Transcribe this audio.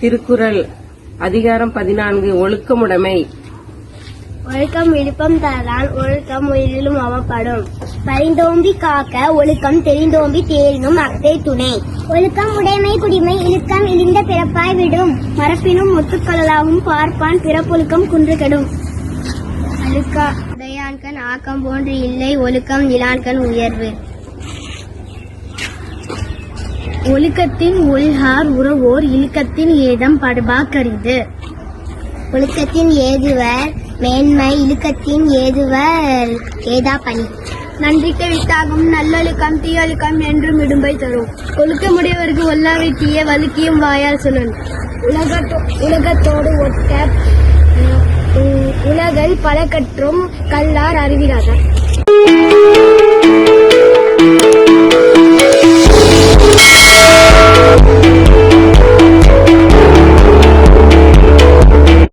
திருக்குறள் அதிகாரம் பதினான்கு ஒழுக்கமுடைமை. ஒழுக்கம் விழுப்பம் தரான் ஒழுக்கம் உயிரிலும் அவப்படும். பரிந்தோம்பி காக்க ஒழுக்கம் தெரிந்தோம்பி தேரினும் அத்தை துணை. ஒழுக்கம் உடைமை குடிமை இழுக்கம் இழிந்த பிறப்பாய் விடும். மரப்பினும் முத்துக்களாகும் பார்ப்பான் பிறப்பொழுக்கம் குன்று கெடும் அழுக்கா உடையான்கண் ஆக்கம் போன்று இல்லை ஒழுக்கம் இலான்கண் உயர்வு. ஒழுக்கத்தின் ஒல்கார் உறவோர் இழுக்கத்தின் ஏதம் படுபாக்கரிது ஒழுக்கத்தின் ஏதுவர் மேன்மை இழுக்கத்தின் ஏதுவர் ஏதா பணி. நன்றிக்கு வித்தாகும் நல்லொழுக்கம் தீயொழுக்கம் என்றும் இடும்பை தரும். ஒழுக்கமுடையவருக்கு ஒல்லாவை தீய வலுக்கியும் வாயால் சொல்லன். உலகத்தோ உலகத்தோடு ஒட்ட உம், உலகல் பல கற்றும் கல்லார் அறிவிடாதார்